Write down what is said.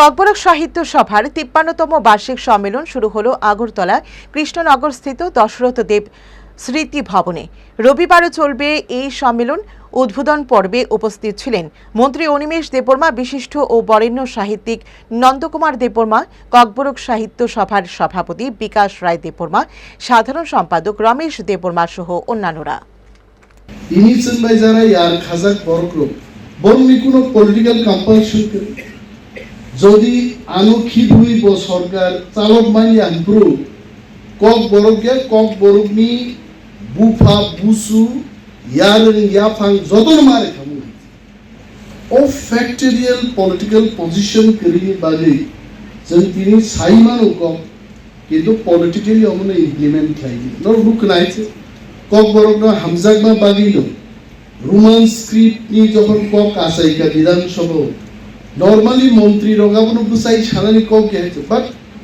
ককবরক সাহিত্য সভার তিপ্পান্নতম বার্ষিক সম্মেলন শুরু হলো আগরতলা কৃষ্ণনগরস্থিত দশরথ দেব স্মৃতি ভবনে। রবিবারও চলবে এই সম্মেলন। উদ্বোধন পর্বে উপস্থিত ছিলেন মন্ত্রী অনিমেষ দেববর্মা, বিশিষ্ট ও বরেণ্য সাহিত্যিক নন্দকুমার দেববর্মা, ককবরক সাহিত্য সভার সভাপতি বিকাশ রায় দেববর্মা, সাধারণ সম্পাদক রমেশ দেববর্মা সহ অন্যান্যরা। বাই যারা ইয়ার খাজাক কোনো পলিটিক্যাল কম্পালশন করে। যদি আনুক্ষিক হইব সরকার, চালক মানি আনপ্রু, কক বরককে কক বরকনি বুফা, বুসু ইয়ার ইয়াফাং, যতন মারে খামু। ও ফ্যাক্টরিয়াল পলিটিক্যাল পজিশন করি বাদে, যেন তিনি সাইমান কম, কিন্তু পলিটিক্যালি অমনে ইমপ্লিমেন্ট খাইলি নর রুক নাইছে কক বরক না হামজাক মা বাগিল। রোমান স্ক্রিপ্ট নিয়ে যখন কক আসাইকা বিধানসভা রগাবন বুসাই সানানি কক গেছে বাট